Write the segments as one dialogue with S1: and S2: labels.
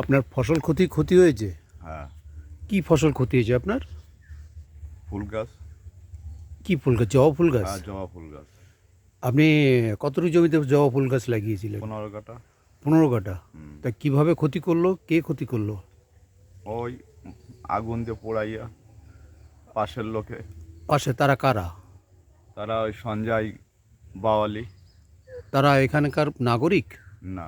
S1: আপনার ফসল ক্ষতি ক্ষতি হয়েছে?
S2: হ্যাঁ।
S1: কি ফসল ক্ষতি হয়েছে আপনার?
S2: ফুল গাছ।
S1: কি ফুল গাছ? জবা ফুল গাছ?
S2: হ্যাঁ জবা ফুল গাছ।
S1: আপনি কতটুকু জমিতে জবা ফুল গাছ লাগিয়েছিলেন?
S2: পনেরো কাটা
S1: পনেরো কাটা তা কীভাবে ক্ষতি করল? কে ক্ষতি করল?
S2: ওই আগুন দিয়ে পোড়াইয়া পাশের লোকে।
S1: পাশে তারা কারা?
S2: তারা ওই সঞ্জয় বাওয়ালি।
S1: তারা এখানকার নাগরিক?
S2: না।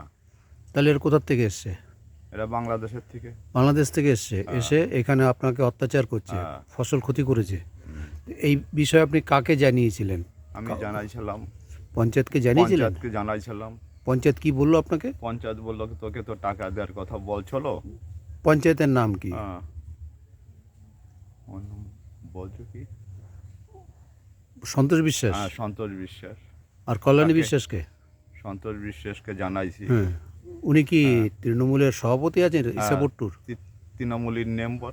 S1: তাহলে এর কোথার থেকে এসছে?
S2: এরা বাংলাদেশের থেকে।
S1: বাংলাদেশ থেকে এসছে। এসে এখানে আপনাকে অত্যাচার করছে
S2: হ্যাঁ।
S1: ফসল ক্ষতি করেছে। এই বিষয়ে আপনি কাকে জানিয়েছিলেন?
S2: আমি জানাইছিলাম।
S1: পঞ্চায়েতকে জানিয়েছিলেন?
S2: পঞ্চায়েতকে জানাইছিলাম।
S1: পঞ্চায়েত কি বলল আপনাকে?
S2: পঞ্চায়েত বলল তোকে তো টাকা দেওয়ার কথা বলছিল?
S1: পঞ্চায়েতের নাম কি?
S2: হ্যাঁ। বলছো কি?
S1: সন্তোষ বিশ্বাস?
S2: হ্যাঁ সন্তোষ বিশ্বাস।
S1: আর কল্যাণী বিশ্বাসকে?
S2: সন্তোষ বিশ্বাসকে জানাইছি।
S1: হ্যাঁ। উনি কি তৃণমূলের সভাপতি আছেন?
S2: হ্যাঁ।
S1: তৃণমূলের
S2: তি- মেম্বার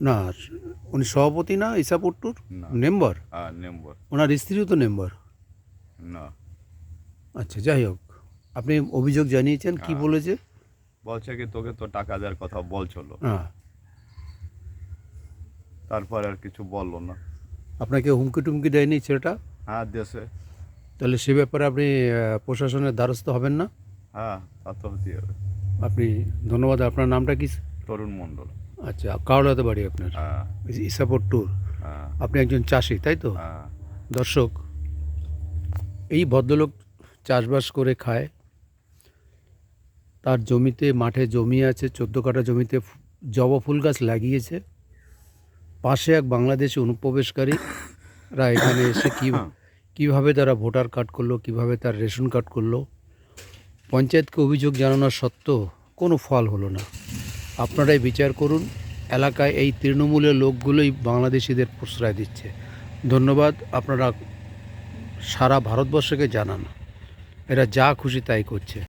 S1: না উনি সভাপতি না ইসাপুট্টুর
S2: না।
S1: মেম্বার
S2: হ্যাঁ মেম্বার
S1: ওনার স্ত্রীও তো মেম্বার
S2: না।
S1: আচ্ছা যাই হোক আপনি অভিযোগ জানিয়েছেন কি
S2: হ্যাঁ।
S1: বলেছে?
S2: বলছে কি তোকে তো টাকা দেওয়ার কথা বলছিল।
S1: হ্যাঁ।
S2: তারপর আর কিছু বলল না।
S1: আপনাকে হুমকি টুমকি দেয়নি ছেলেটা?
S2: হ্যাঁ দেশে
S1: তাহলে সে ব্যাপারে আপনি প্রশাসনের দ্বারস্থ হবেন না?
S2: হ্যাঁ তা তো হতে হবে
S1: আপনি ধন্যবাদ আপনার নামটা কি?
S2: তরুণ মণ্ডল।
S1: আচ্ছা কাউলাতে বাড়ি আপনার?
S2: হ্যাঁ।
S1: ইসাপুর ট্যুর
S2: হ্যাঁ।
S1: আপনি একজন চাষি তাই তো?
S2: হ্যাঁ।
S1: দর্শক এই ভদ্রলোক চাষবাস করে খায়। তার জমিতে মাঠে জমি আছে চোদ্দ কাঠা জমিতে জবা ফুল গাছ লাগিয়েছে। পাশে এক বাংলাদেশি অনুপ্রবেশকারীরা এখানে এসে কী কীভাবে তারা ভোটার কার্ড করল কীভাবে তার রেশন কার্ড করল পঞ্চায়েতকে অভিযোগ জানানোর সত্ত্বেও কোনো ফল হলো না। আপনারাই বিচার করুন, এলাকায় এই তৃণমূলের লোকগুলোই বাংলাদেশিদের প্রশ্রয় দিচ্ছে। ধন্যবাদ, আপনারা সারা ভারতবর্ষকে জানান। এরা যা খুশি তাই করছে।